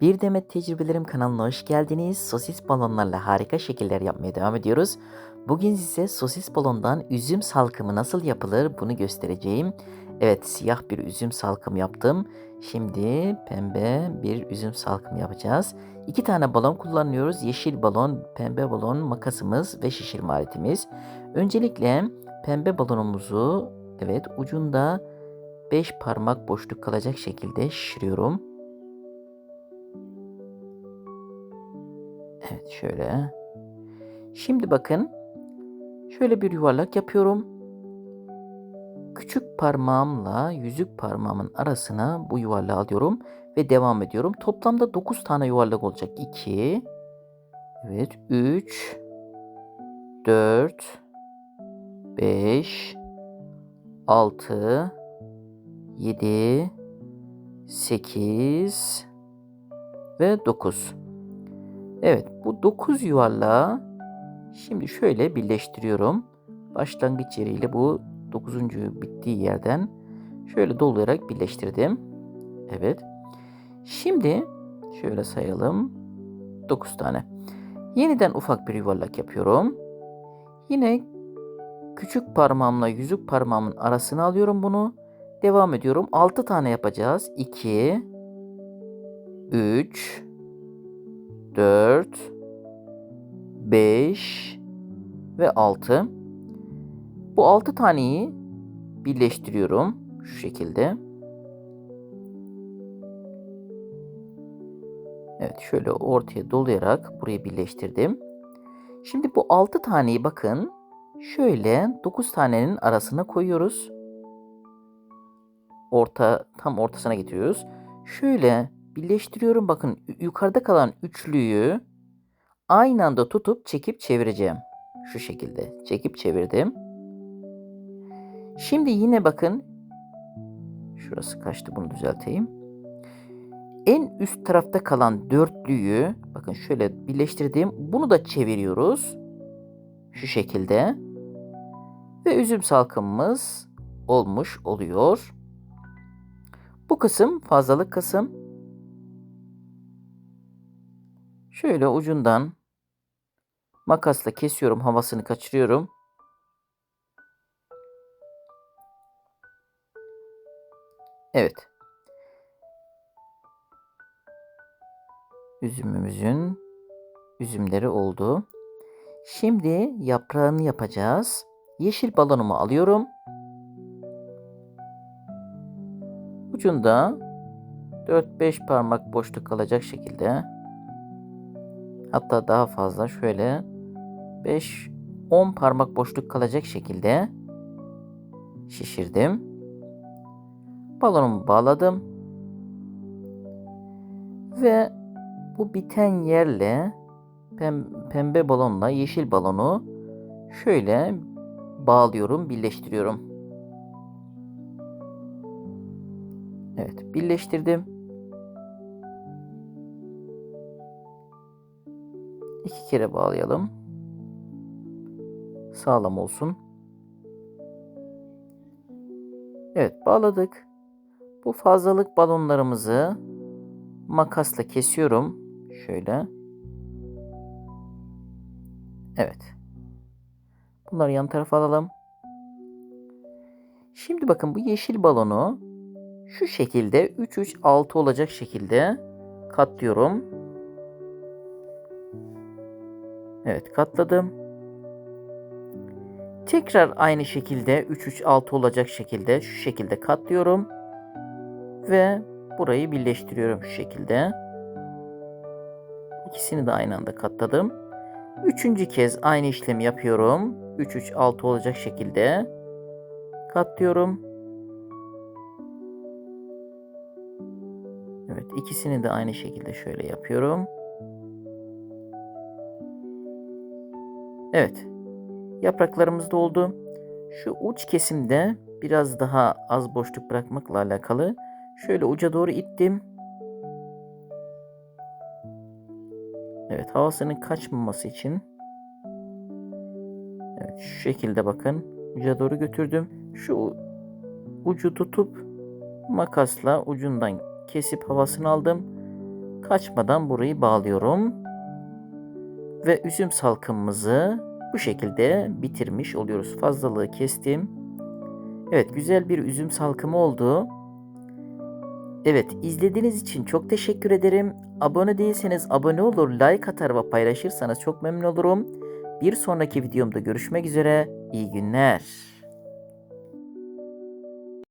Bir Demet Tecrübelerim kanalına hoş geldiniz. Sosis balonlarla harika şekiller yapmaya devam ediyoruz. Bugün size sosis balondan üzüm salkımı nasıl yapılır bunu göstereceğim. Evet siyah bir üzüm salkımı yaptım. Şimdi pembe bir üzüm salkımı yapacağız. İki tane balon kullanıyoruz. Yeşil balon, pembe balon, makasımız ve şişirme aletimiz. Öncelikle pembe balonumuzu evet ucunda 5 parmak boşluk kalacak şekilde şişiriyorum. Evet şöyle. Şimdi bakın. Şöyle bir yuvarlak yapıyorum. Küçük parmağımla yüzük parmağımın arasına bu yuvarlağı alıyorum ve devam ediyorum. Toplamda 9 tane yuvarlak olacak. 2 Evet 3 4 5 6 7 8 ve 9. Evet bu 9 yuvarlağı şimdi şöyle birleştiriyorum. Başlangıç yeriyle bu 9. bittiği yerden şöyle dolayarak birleştirdim. Evet. Şimdi şöyle sayalım. 9 tane. Yeniden ufak bir yuvarlak yapıyorum. Yine küçük parmağımla yüzük parmağımın arasına alıyorum bunu. Devam ediyorum. 6 tane yapacağız. 2 3 4 5 ve 6. Bu 6 taneyi birleştiriyorum şu şekilde. Evet şöyle ortaya dolayarak buraya birleştirdim. Şimdi bu 6 taneyi bakın şöyle 9 tanenin arasına koyuyoruz. Orta tam ortasına getiriyoruz. Şöyle birleştiriyorum. Bakın yukarıda kalan üçlüyü aynı anda tutup çekip çevireceğim. Şu şekilde çekip çevirdim. Şimdi yine bakın şurası kaçtı bunu düzelteyim. En üst tarafta kalan dörtlüyü bakın şöyle birleştirdim. Bunu da çeviriyoruz. Şu şekilde. Ve üzüm salkımımız olmuş oluyor. Bu kısım fazlalık kısım. Şöyle ucundan makasla kesiyorum, havasını kaçırıyorum. Evet. Üzümümüzün üzümleri oldu. Şimdi yaprağını yapacağız. Yeşil balonumu alıyorum. Ucunda 4-5 parmak boşluk kalacak şekilde hatta daha fazla şöyle 5-10 parmak boşluk kalacak şekilde şişirdim. Balonumu bağladım. Ve bu biten yerle pembe balonla yeşil balonu şöyle bağlıyorum, birleştiriyorum. Evet, birleştirdim. İki kere bağlayalım. Sağlam olsun. Evet, bağladık. Bu fazlalık balonlarımızı makasla kesiyorum. Şöyle. Evet. Bunları yan tarafa alalım. Şimdi bakın bu yeşil balonu şu şekilde 3 3 6 olacak şekilde katlıyorum. Evet katladım. Tekrar aynı şekilde 3 3 6 olacak şekilde şu şekilde katlıyorum. Ve burayı birleştiriyorum şu şekilde. İkisini de aynı anda katladım. Üçüncü kez aynı işlemi yapıyorum. 3 3 6 olacak şekilde katlıyorum. Evet ikisini de aynı şekilde şöyle yapıyorum. Evet. Yapraklarımız da oldu. Şu uç kesimde biraz daha az boşluk bırakmakla alakalı şöyle uca doğru ittim. Evet havasının kaçmaması için Evet şu şekilde bakın uca doğru götürdüm. Şu ucu tutup makasla ucundan kesip havasını aldım. kaçmadan burayı bağlıyorum. Ve üzüm salkımımızı bu şekilde bitirmiş oluyoruz. Fazlalığı kestim. Evet güzel bir üzüm salkımı oldu. Evet izlediğiniz için çok teşekkür ederim. Abone değilseniz abone olur, like atar ve paylaşırsanız çok memnun olurum. Bir sonraki videomda görüşmek üzere. İyi günler.